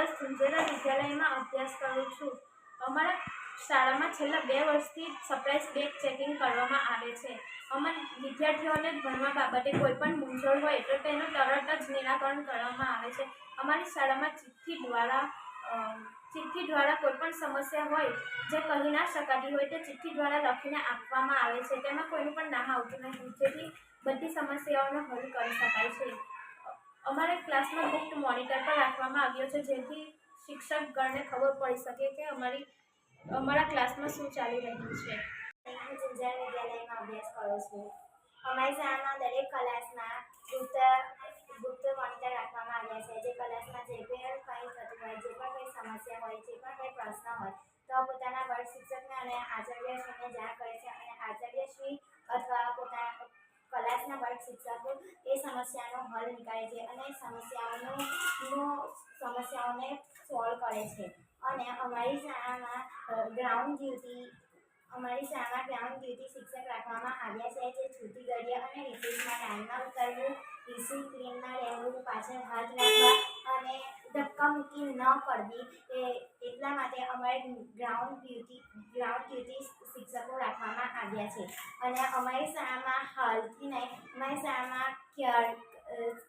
દસ ઝુંઝેરા વિદ્યાલયમાં અભ્યાસ કરું છું. અમારા શાળામાં છેલ્લા બે વર્ષથી સરપ્રાઇઝ બેગ ચેકિંગ કરવામાં આવે છે. અમારા વિદ્યાર્થીઓને ભણવા બાબતે કોઈ પણ મૂંઝવણ હોય તો તેનું તરત જ નિરાકરણ કરવામાં આવે છે. અમારી શાળામાં ચિઠ્ઠી દ્વારા ચિઠ્ઠી દ્વારા કોઈ પણ સમસ્યા હોય, જે કહી ના શકાતી હોય તે ચિઠ્ઠી દ્વારા લખીને આપવામાં આવે છે. તેમાં કોઈનું પણ નામ આવતું નથી, જેથી બધી સમસ્યાઓનો હલ કરી શકાય છે. અમારા ક્લાસમાં મુક્ત મોનિટર પણ રાખવામાં આવ્યો છે, જેથી શિક્ષકગણને ખબર પડી શકે કે અમારી, અમારા ક્લાસમાં શું ચાલી રહ્યું છે. વિદ્યાલયમાં અભ્યાસ કરું છું. અમારી શાળામાં દરેક ક્લાસમાં ગુપ્ત ગુપ્ત મોનિટર રાખવામાં આવ્યા છે. જે ક્લાસમાં જે પણ કંઈ થતું હોય, જે પણ કંઈ સમસ્યા હોય, જે પણ કંઈ પ્રશ્ન હોય, તો પોતાના વર્ગ શિક્ષકને અને આચાર્યશ્રીને જાણ કરે છે અને આચાર્યશ્રી વર્ગ શિક્ષકો એ સમસ્યાનો હલ નીકાળે છે અને સમસ્યાઓનો, સમસ્યાઓને સોલ્વ કરે છે. અને અમારી શાળામાં ગ્રાઉન્ડ ડ્યુટી અમારી શાળામાં ગ્રાઉન્ડ ડ્યુટી શિક્ષક રાખવામાં આવ્યા છે જે છૂટી ઘડીએ અને રિસેસમાં લાઈનમાં ઉતરવું ડિસિપ્લિનમાં રહેવું, પાછળ હાથ રાખવા અને ધક્કા મૂકી ન કરવી એ એટલા માટે અમારે ગ્રાઉન્ડ ડ્યુટી ગ્રાઉન્ડ ડ્યુટી શિક્ષકો રાખવામાં આવ્યા છે. અને અમારી શાળામાં હાલથી નહીં, અમારી શાળામાં ક્યાર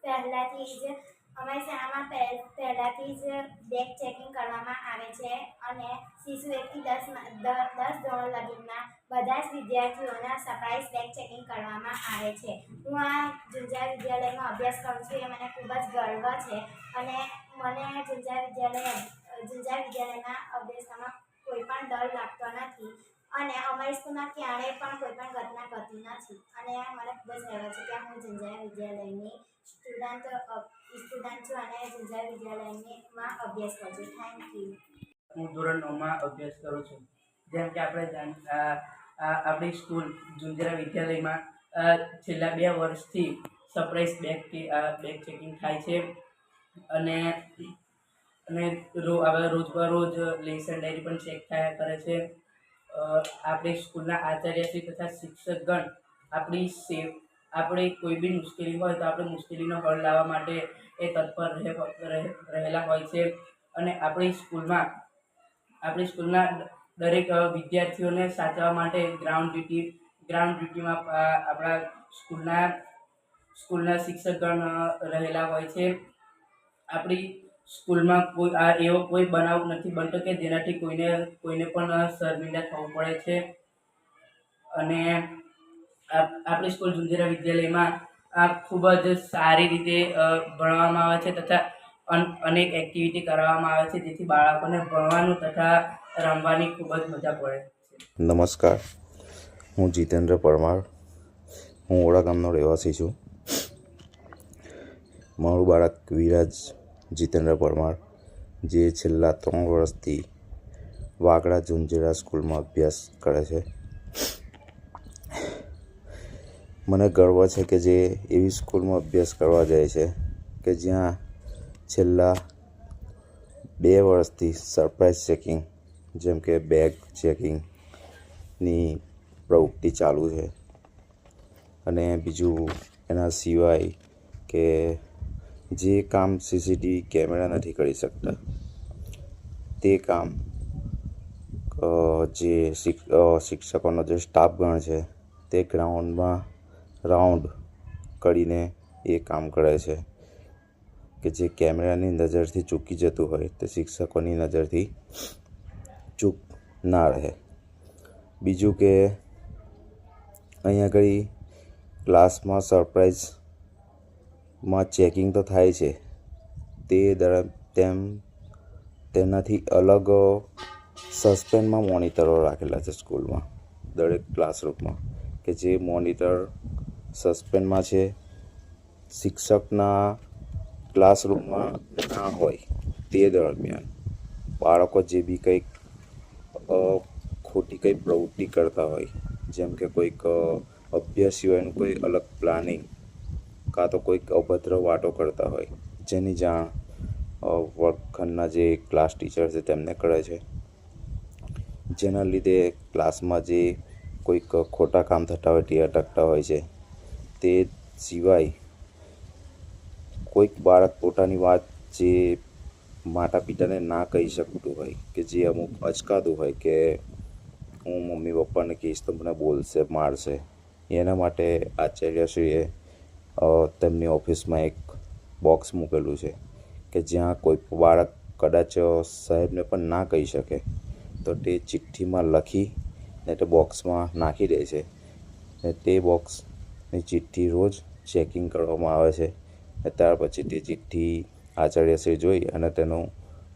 પહેલાંથી જ અમારી શાળામાં પહે પહેલાંથી જ બેગ ચેકિંગ કરવામાં આવે છે અને શિશુ એકથી દસ દસ ધોરણ લગીના બધા જ વિદ્યાર્થીઓના સરપ્રાઇઝ બેગ ચેકિંગ કરવામાં આવે છે. હું આ ઝુંઝાર વિદ્યાલયમાં અભ્યાસ કરું છું એ મને ખૂબ જ ગર્વ છે અને મને ઝુંઝાર વિદ્યાલય ઝુંઝાર વિદ્યાલયના અભ્યાસમાં કોઈ પણ ડર લાગતો નથી અને અમારી સ્કૂલમાં ક્યારેય પણ કોઈ પણ ઘટના ઘટી નથી. અને મને ખૂબ જ ગર્વ છે કે હું ઝુંઝાર વિદ્યાલયની સ્ટુડન્ટ હું ધોરણ નવમાં અભ્યાસ કરું છું. જેમ કે આપણે આપણી સ્કૂલ ઝુંઝરા વિદ્યાલયમાં છેલ્લા બે વર્ષથી સરપ્રાઇઝ બેગ બેગ ચેકિંગ થાય છે. અને અને રો, હવે રોજબરોજ લેસન ડાયરી પણ ચેક થયા કરે છે. આપણી સ્કૂલના આચાર્યશ્રી તથા શિક્ષકગણ આપણી સેવ આપણે કોઈ બી મુશ્કેલી હોય તો આપણે મુશ્કેલીનો હળ લાવવા માટે એ તત્પર રહે, રહે- રહેલા હોય છે. અને આપણી સ્કૂલમાં, આપણી સ્કૂલના દરેક વિદ્યાર્થીઓને સાચવવા માટે ગ્રાઉન્ડ ડ્યુટી ગ્રાઉન્ડ ડ્યુટીમાં આપણા સ્કૂલના સ્કૂલના શિક્ષકગણ રહેલા હોય છે. આપણી સ્કૂલમાં કોઈ, આ, એવો કોઈ બનાવ નથી બનતો કે જેનાથી કોઈને કોઈને પણ શર્મિંદા થવું પડે છે. અને આપણી સ્કૂલ જુંજેરા વિદ્યાલયમાં આ ખૂબ જ સારી રીતે ભણવામાં આવે છે તથા અન- અનેક એક્ટિવિટી કરાવવામાં આવે છે જેથી બાળકોને ભણવાનું તથા રમવાની ખૂબ જ મજા પડે નમસ્કાર. હું જીતેન્દ્ર પરમાર. હું ઓળા ગામનો રહેવાસી છું. મારું બાળક વિરાજ જીતેન્દ્ર પરમાર, જે છેલ્લા ત્રણ વર્ષથી વાગડા ઝુંઝેરા સ્કૂલમાં અભ્યાસ કરે છે. મને ગર્વ છે કે જે એવી સ્કૂલમાં અભ્યાસ કરવા જાય છે કે જ્યાં છેલ્લા બે વર્ષથી સરપ્રાઇઝ ચેકિંગ, જેમ કે બેગ ચેકિંગની પ્રવૃત્તિ ચાલુ છે. અને બીજું એના સિવાય કે જે કામ સીસીટીવી કેમેરા નથી કરી શકતા, તે કામ જે શિક્ષકોનો જે સ્ટાફગણ છે, તે ગ્રાઉન્ડમાં રાઉન્ડ કરીને એ કામ કરે છે કે જે કેમેરાની નજરથી ચૂકી જતું હોય તે શિક્ષકોની નજરથી ચૂક ના રહે. બીજું કે અહીંયા આગળ ક્લાસમાં સરપ્રાઇઝમાં ચેકિંગ તો થાય છે. તે દરમ તેમ તેનાથી અલગ સસ્પેન્ડમાં મોનિટરો રાખેલા છે સ્કૂલમાં, દરેક ક્લાસરૂમમાં, કે જે મોનિટર સસ્પેન્ડમાં છે. શિક્ષકના ક્લાસરૂમમાં ના હોય તે દરમિયાન બાળકો જે બી કંઈક ખોટી કંઈ પ્રવૃત્તિ કરતા હોય, જેમ કે કોઈક અભ્યાસ સિવાયનું કોઈ અલગ પ્લાનિંગ કાં તો કોઈક અભદ્ર વાતો કરતા હોય, જેની જાણ વર્ગખંડના જે ક્લાસ ટીચર છે તેમને કરે છે. જેના લીધે ક્લાસમાં જે કોઈક ખોટા કામ થતા હોય તે અટકતા હોય છે તે સિવાય કોઈક બાળક પોતાની વાત જે માતા પિતાને ના કહી શકતું હોય કે જે અમુક અચકાતું હોય કે હું મમ્મી પપ્પાને કહીશ તો મને બોલશે, મારશે, એના માટે આચાર્યશ્રીએ તેમની ઓફિસમાં એક બોક્સ મૂકેલું છે કે જ્યાં કોઈ બાળક કદાચ સાહેબને પણ ના કહી શકે, તો તે ચિઠ્ઠીમાં લખી ને તે બોક્સમાં નાખી દે છે ને તે બોક્સની ચિઠ્ઠી રોજ ચેકિંગ કરવામાં આવે છે. ને ત્યાર પછી તે ચિઠ્ઠી આચાર્યશ્રી જોઈ અને તેનું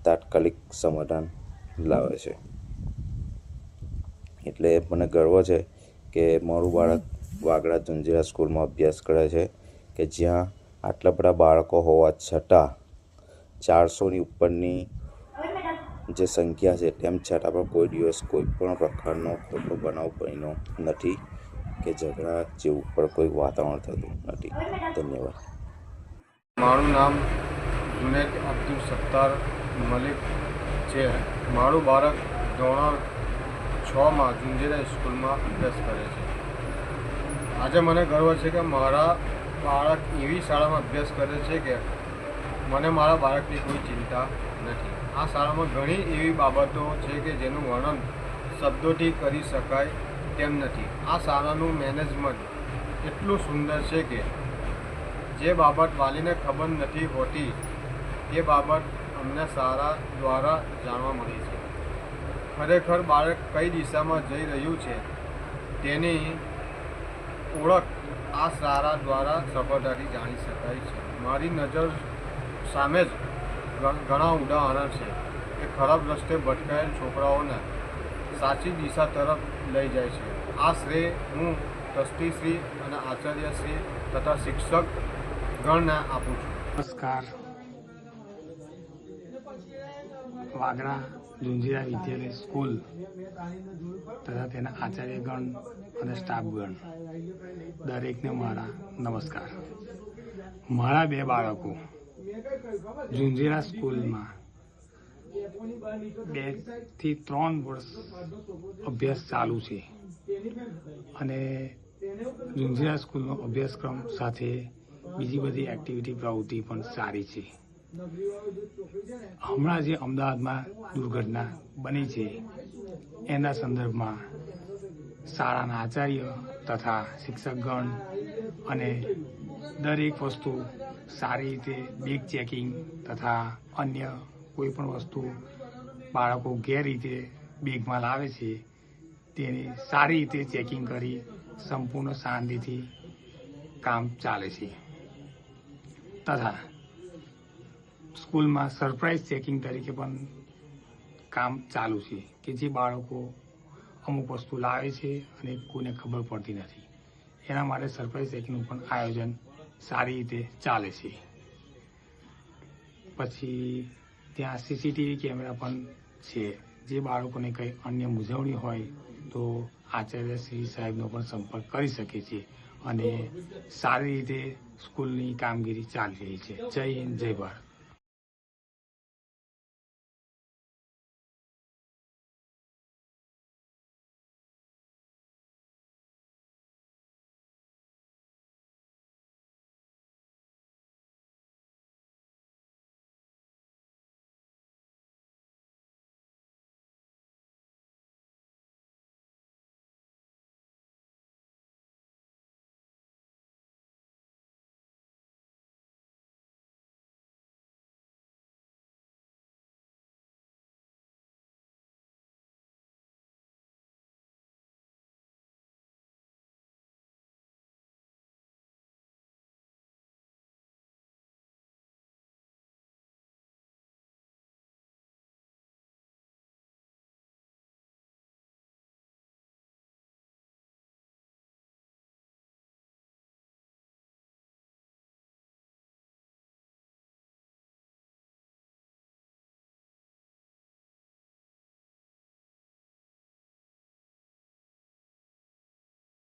તાત્કાલિક સમાધાન લાવે છે. એટલે મને ગર્વ છે કે મારું બાળક વાગડા ઝુંઝીરા સ્કૂલમાં અભ્યાસ કરે છે કે જ્યાં આટલા બધા બાળકો હોવા છતાં ચારસોની ઉપરની જે સંખ્યા છે તેમ છતાં પણ કોઈ દિવસ કોઈ પણ પ્રકારનો ખોટો બનાવ બન્યો નથી. કે ઝઘડા જેવું પણ કોઈ વાતાવરણ થતું નથી. ધન્યવાદ. મારું નામ જુનેદ અબ્દુલ સત્તાર મલિક છે. મારું બાળક ધોરણ છમાં જુંજેરા સ્કૂલમાં અભ્યાસ કરે છે. આજે મને ગર્વ છે કે મારા બાળક એવી શાળામાં અભ્યાસ કરે છે કે મને મારા બાળકની કોઈ ચિંતા નથી. આ શાળામાં ઘણી એવી બાબતો છે કે જેનું વર્ણન શબ્દોથી કરી શકાય તેમ નથી. આ શાળાનું મેનેજમેન્ટ એટલું સુંદર છે કે જે બાબત વાલીને ખબર નથી હોતી, એ બાબત અમને શાળા દ્વારા જાણવા મળી છે. ખરેખર બાળક કઈ દિશામાં જઈ રહ્યું છે તેની ઓળખ આ શાળા દ્વારા સફળતાથી જાણી શકાય છે. મારી નજર સામે જ ઘણા ઉદાહરણ છે. કે ખરાબ રસ્તે ભટકાયેલ છોકરાઓને સાચી દિશા તરફ લઈ જાય છે. આ શ્રેય હું ટ્રસ્ટીશ્રી અને આચાર્યશ્રી તથા શિક્ષક ગણને આપું છું. નમસ્કાર. વાગણા ઝુંઝીરા વિદ્યાલય સ્કૂલ તથા તેના આચાર્યગણ અને સ્ટાફગણ દરેકને મારા નમસ્કાર. મારા બે બાળકો ઝુંઝીરા સ્કૂલમાં બેથી ત્રણ વર્ષ અભ્યાસ ચાલુ છે. અને ઝુંઝીરા સ્કૂલનો અભ્યાસક્રમ સાથે બીજી બધી એક્ટિવિટી પ્રવૃત્તિ પણ સારી છે. હમણાં જે અમદાવાદમાં દુર્ઘટના બની છે, એના સંદર્ભમાં શાળાના આચાર્ય તથા શિક્ષકગણ અને દરેક વસ્તુ સારી રીતે બેગ ચેકિંગ તથા અન્ય કોઈ પણ વસ્તુ બાળકો ગેરરીતે બેગમાં લાવે છે, તેની સારી રીતે ચેકિંગ કરી સંપૂર્ણ શાંતિથી કામ ચાલે છે. તથા સ્કૂલમાં સરપ્રાઇઝ ચેકિંગ તરીકે પણ કામ ચાલુ છે કે જે બાળકો અમુક વસ્તુ લાવે છે અને કોઈને ખબર પડતી નથી. એના માટે સરપ્રાઇઝ ચેકિંગનું પણ આયોજન સારી રીતે ચાલે છે. પછી ત્યાં સીસીટીવી કેમેરા પણ છે. જે બાળકોને કંઈ અન્ય મૂંઝવણી હોય તો આચાર્ય શ્રી સાહેબનો પણ સંપર્ક કરી શકે છે અને સારી રીતે સ્કૂલની કામગીરી ચાલી રહી છે. જય હિન્દ, જય ભારત.